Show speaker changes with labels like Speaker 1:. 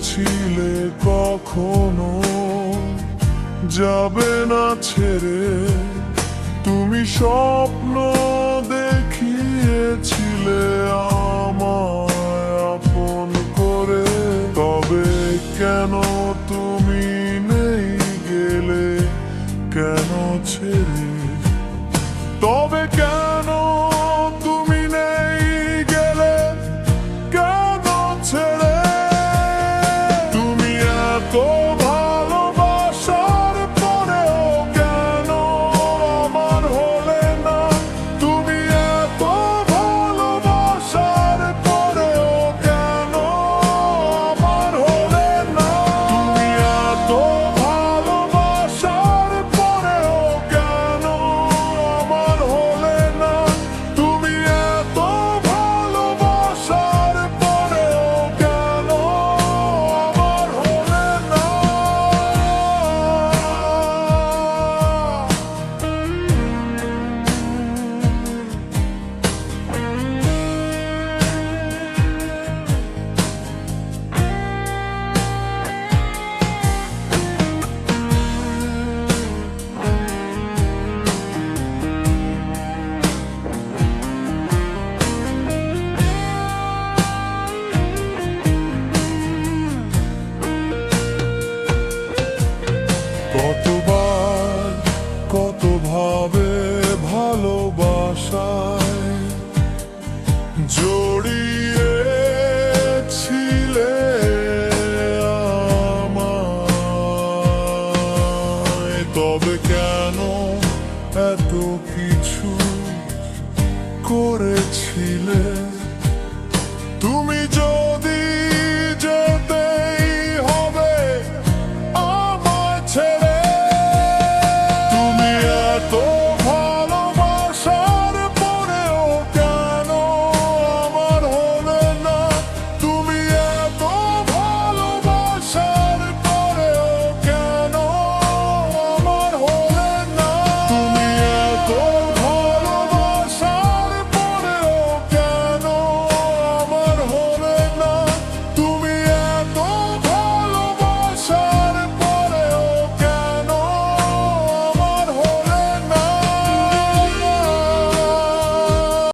Speaker 1: বলেছিলে কখনো, যাবে না ছেড়ে। তুমি স্বপ্ন দেখিয়েছিলে আমায় আপন করে। তবে কেন তুমি নেই গেলে, কেন ছেড়ে? তবে কেন আমায়। তবে কেন এত কিছু করেছিলে?